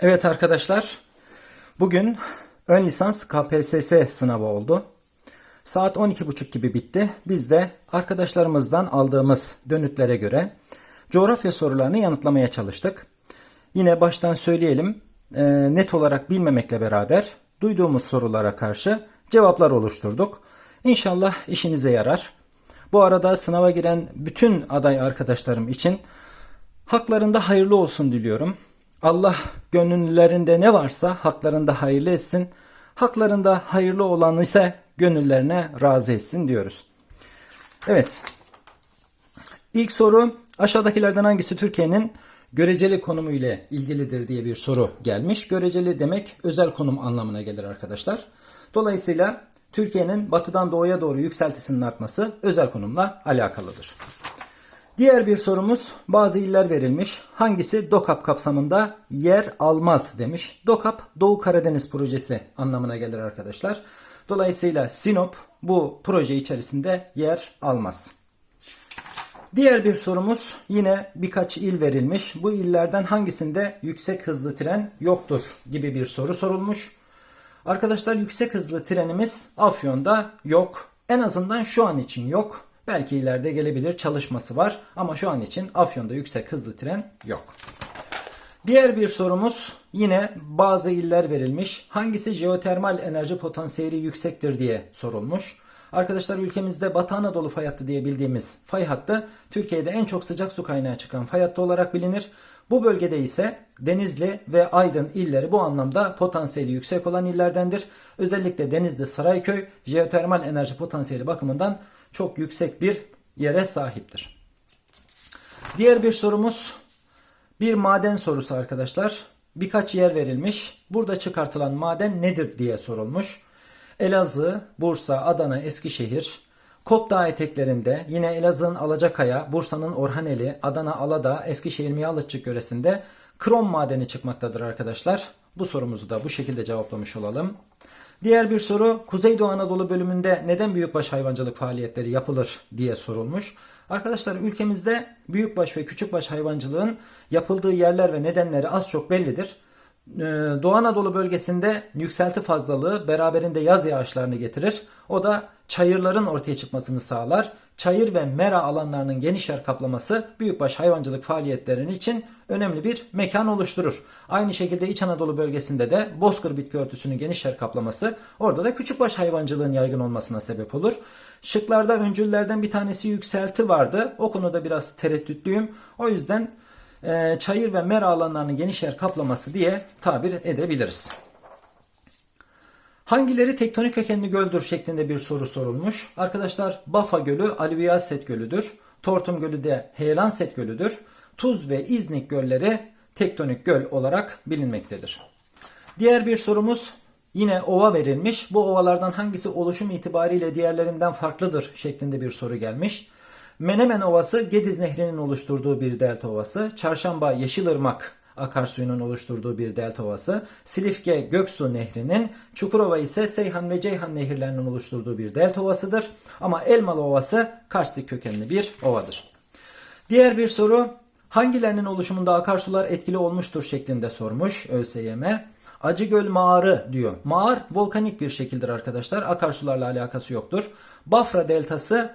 Evet arkadaşlar, bugün ön lisans KPSS sınavı oldu. Saat 12.30 gibi bitti. Biz de arkadaşlarımızdan aldığımız dönütlere göre coğrafya sorularını yanıtlamaya çalıştık. Yine baştan söyleyelim, e, net olarak bilmemekle beraber duyduğumuz sorulara karşı cevaplar oluşturduk. İnşallah işinize yarar. Bu arada sınava giren bütün aday arkadaşlarım için Haklarında hayırlı olsun diliyorum. Allah gönüllerinde ne varsa haklarında hayırlı etsin. Haklarında hayırlı olan ise gönüllerine razı etsin diyoruz. Evet. İlk soru aşağıdakilerden hangisi Türkiye'nin göreceli konumu ile ilgilidir diye bir soru gelmiş. Göreceli demek özel konum anlamına gelir arkadaşlar. Dolayısıyla Türkiye'nin batıdan doğuya doğru yükseltisinin artması özel konumla alakalıdır. Diğer bir sorumuz bazı iller verilmiş. Hangisi DOKAP kapsamında yer almaz demiş. DOKAP Doğu Karadeniz projesi anlamına gelir arkadaşlar. Dolayısıyla Sinop bu proje içerisinde yer almaz. Diğer bir sorumuz yine birkaç il verilmiş. Bu illerden hangisinde yüksek hızlı tren yoktur gibi bir soru sorulmuş. Arkadaşlar yüksek hızlı trenimiz Afyon'da yok. En azından şu an için yok. Belki ileride gelebilir çalışması var ama şu an için Afyon'da yüksek hızlı tren yok. Diğer bir sorumuz yine bazı iller verilmiş. Hangisi jeotermal enerji potansiyeli yüksektir diye sorulmuş. Arkadaşlar ülkemizde Batı Anadolu fay hattı diye bildiğimiz fay hattı Türkiye'de en çok sıcak su kaynağı çıkan fay hattı olarak bilinir. Bu bölgede ise Denizli ve Aydın illeri bu anlamda potansiyeli yüksek olan illerdendir. Özellikle Denizli Sarayköy jeotermal enerji potansiyeli bakımından çok yüksek bir yere sahiptir. Diğer bir sorumuz bir maden sorusu arkadaşlar. Birkaç yer verilmiş. Burada çıkartılan maden nedir diye sorulmuş. Elazığ, Bursa, Adana, Eskişehir, Kop Dağı eteklerinde yine Elazığ'ın Alacakaya, Bursa'nın Orhaneli, Adana Aladağ, Eskişehir Miyalıççık yöresinde krom madeni çıkmaktadır arkadaşlar. Bu sorumuzu da bu şekilde cevaplamış olalım. Diğer bir soru Kuzeydoğu Anadolu bölümünde neden büyükbaş hayvancılık faaliyetleri yapılır diye sorulmuş. Arkadaşlar ülkemizde büyükbaş ve küçükbaş hayvancılığın yapıldığı yerler ve nedenleri az çok bellidir. Ee, Doğu Anadolu bölgesinde yükselti fazlalığı beraberinde yaz yağışlarını getirir. O da çayırların ortaya çıkmasını sağlar. Çayır ve mera alanlarının geniş yer kaplaması büyükbaş hayvancılık faaliyetlerinin için önemli bir mekan oluşturur. Aynı şekilde İç Anadolu bölgesinde de bozkır bitki örtüsünün geniş yer kaplaması orada da küçükbaş hayvancılığın yaygın olmasına sebep olur. Şıklarda öncüllerden bir tanesi yükselti vardı. O konuda biraz tereddütlüyüm. O yüzden e, çayır ve mera alanlarının geniş yer kaplaması diye tabir edebiliriz. Hangileri tektonik kökenli göldür şeklinde bir soru sorulmuş. Arkadaşlar Bafa Gölü Alüvyal Set Gölü'dür. Tortum Gölü de Heyelan Set Gölü'dür. Tuz ve İznik gölleri tektonik göl olarak bilinmektedir. Diğer bir sorumuz yine ova verilmiş. Bu ovalardan hangisi oluşum itibariyle diğerlerinden farklıdır şeklinde bir soru gelmiş. Menemen Ovası Gediz Nehri'nin oluşturduğu bir delta ovası. Çarşamba Yeşilırmak akarsuyunun oluşturduğu bir delta ovası. Silifke Göksu Nehri'nin, Çukurova ise Seyhan ve Ceyhan nehirlerinin oluşturduğu bir delta ovasıdır. Ama Elmalı Ovası karstik kökenli bir ovadır. Diğer bir soru hangilerinin oluşumunda akarsular etkili olmuştur şeklinde sormuş ÖSYM. Acıgöl Mağarı diyor. Mağar volkanik bir şekildir arkadaşlar. Akarsularla alakası yoktur. Bafra Deltası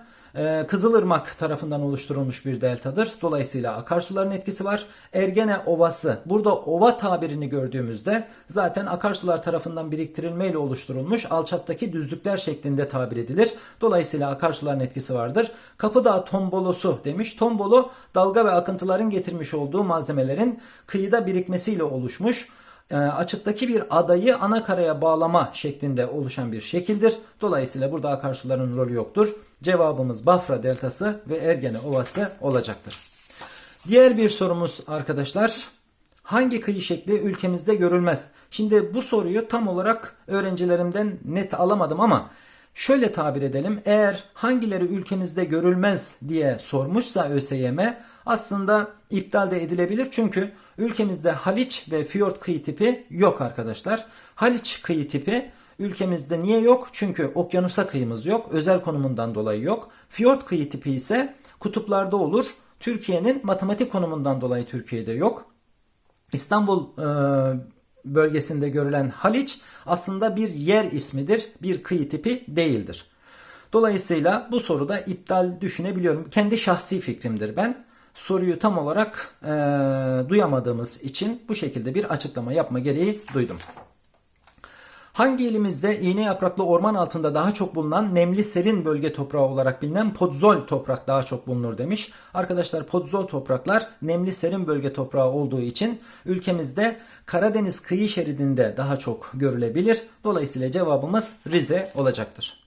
Kızılırmak tarafından oluşturulmuş bir deltadır. Dolayısıyla akarsuların etkisi var. Ergene Ovası. Burada ova tabirini gördüğümüzde zaten akarsular tarafından biriktirilmeyle oluşturulmuş alçaktaki düzlükler şeklinde tabir edilir. Dolayısıyla akarsuların etkisi vardır. Kapıdağ tombolosu demiş. Tombolo dalga ve akıntıların getirmiş olduğu malzemelerin kıyıda birikmesiyle oluşmuş açıktaki bir adayı ana karaya bağlama şeklinde oluşan bir şekildir. Dolayısıyla burada akarsuların rolü yoktur. Cevabımız Bafra Deltası ve Ergene Ovası olacaktır. Diğer bir sorumuz arkadaşlar. Hangi kıyı şekli ülkemizde görülmez? Şimdi bu soruyu tam olarak öğrencilerimden net alamadım ama şöyle tabir edelim. Eğer hangileri ülkemizde görülmez diye sormuşsa ÖSYM aslında iptal de edilebilir. Çünkü ülkemizde Haliç ve Fiyort kıyı tipi yok arkadaşlar. Haliç kıyı tipi ülkemizde niye yok? Çünkü okyanusa kıyımız yok. Özel konumundan dolayı yok. Fiyort kıyı tipi ise kutuplarda olur. Türkiye'nin matematik konumundan dolayı Türkiye'de yok. İstanbul e, bölgesinde görülen Haliç aslında bir yer ismidir, bir kıyı tipi değildir. Dolayısıyla bu soruda iptal düşünebiliyorum. Kendi şahsi fikrimdir ben. Soruyu tam olarak e, duyamadığımız için bu şekilde bir açıklama yapma gereği duydum. Hangi ilimizde iğne yapraklı orman altında daha çok bulunan nemli serin bölge toprağı olarak bilinen podzol toprak daha çok bulunur demiş. Arkadaşlar podzol topraklar nemli serin bölge toprağı olduğu için ülkemizde Karadeniz kıyı şeridinde daha çok görülebilir. Dolayısıyla cevabımız Rize olacaktır.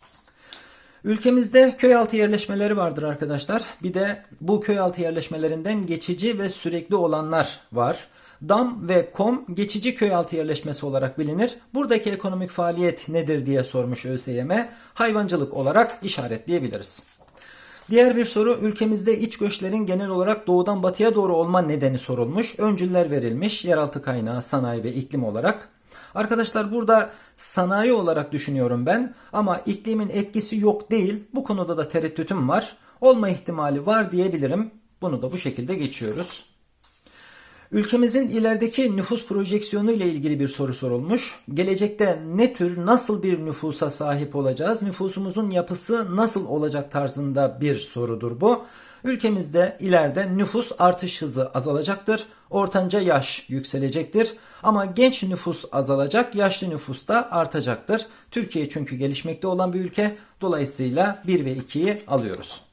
Ülkemizde köy altı yerleşmeleri vardır arkadaşlar. Bir de bu köy altı yerleşmelerinden geçici ve sürekli olanlar var. Dam ve kom geçici köy altı yerleşmesi olarak bilinir. Buradaki ekonomik faaliyet nedir diye sormuş ÖSYM. Hayvancılık olarak işaretleyebiliriz. Diğer bir soru ülkemizde iç göçlerin genel olarak doğudan batıya doğru olma nedeni sorulmuş. Öncüller verilmiş yeraltı kaynağı, sanayi ve iklim olarak. Arkadaşlar burada sanayi olarak düşünüyorum ben ama iklimin etkisi yok değil. Bu konuda da tereddütüm var. Olma ihtimali var diyebilirim. Bunu da bu şekilde geçiyoruz. Ülkemizin ilerideki nüfus projeksiyonu ile ilgili bir soru sorulmuş. Gelecekte ne tür, nasıl bir nüfusa sahip olacağız? Nüfusumuzun yapısı nasıl olacak tarzında bir sorudur bu. Ülkemizde ileride nüfus artış hızı azalacaktır. Ortanca yaş yükselecektir. Ama genç nüfus azalacak, yaşlı nüfus da artacaktır. Türkiye çünkü gelişmekte olan bir ülke. Dolayısıyla 1 ve 2'yi alıyoruz.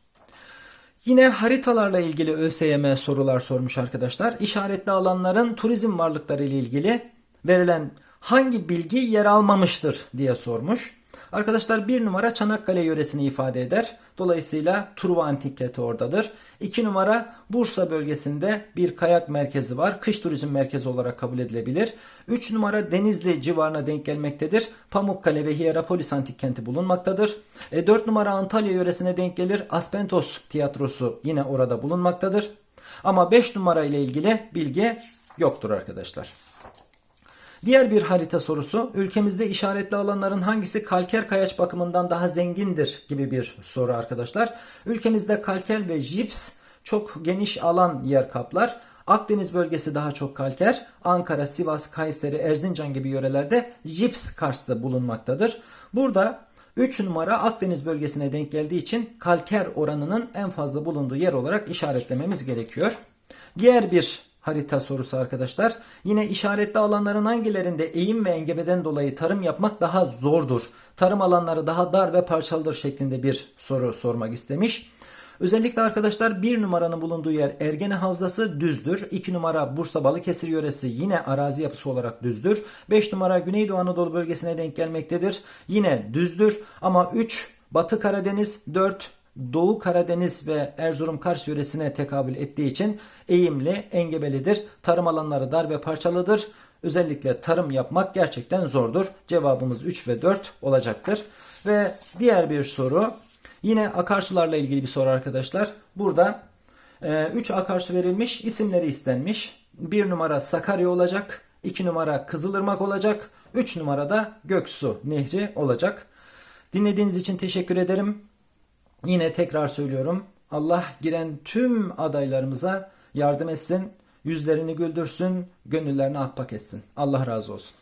Yine haritalarla ilgili ÖSYM sorular sormuş arkadaşlar. İşaretli alanların turizm varlıkları ile ilgili verilen hangi bilgi yer almamıştır diye sormuş. Arkadaşlar bir numara Çanakkale yöresini ifade eder. Dolayısıyla Truva Antik Kenti oradadır. İki numara Bursa bölgesinde bir kayak merkezi var. Kış turizm merkezi olarak kabul edilebilir. Üç numara Denizli civarına denk gelmektedir. Pamukkale ve Hierapolis Antik Kenti bulunmaktadır. E, 4 numara Antalya yöresine denk gelir. Aspentos tiyatrosu yine orada bulunmaktadır. Ama 5 numara ile ilgili bilgi yoktur arkadaşlar. Diğer bir harita sorusu ülkemizde işaretli alanların hangisi kalker kayaç bakımından daha zengindir gibi bir soru arkadaşlar. Ülkemizde kalker ve jips çok geniş alan yer kaplar. Akdeniz bölgesi daha çok kalker. Ankara, Sivas, Kayseri, Erzincan gibi yörelerde jips karstı bulunmaktadır. Burada 3 numara Akdeniz bölgesine denk geldiği için kalker oranının en fazla bulunduğu yer olarak işaretlememiz gerekiyor. Diğer bir harita sorusu arkadaşlar. Yine işaretli alanların hangilerinde eğim ve engebeden dolayı tarım yapmak daha zordur? Tarım alanları daha dar ve parçalıdır şeklinde bir soru sormak istemiş. Özellikle arkadaşlar bir numaranın bulunduğu yer Ergene Havzası düzdür. 2 numara Bursa Balıkesir yöresi yine arazi yapısı olarak düzdür. 5 numara Güneydoğu Anadolu bölgesine denk gelmektedir. Yine düzdür. Ama 3 Batı Karadeniz, 4 Doğu Karadeniz ve Erzurum Kars yöresine tekabül ettiği için eğimli, engebelidir. Tarım alanları dar ve parçalıdır. Özellikle tarım yapmak gerçekten zordur. Cevabımız 3 ve 4 olacaktır. Ve diğer bir soru yine akarsularla ilgili bir soru arkadaşlar. Burada 3 e, akarsu verilmiş, isimleri istenmiş. 1 numara Sakarya olacak, 2 numara Kızılırmak olacak, 3 numarada Göksu Nehri olacak. Dinlediğiniz için teşekkür ederim. Yine tekrar söylüyorum. Allah giren tüm adaylarımıza yardım etsin. Yüzlerini güldürsün, gönüllerini akpak etsin. Allah razı olsun.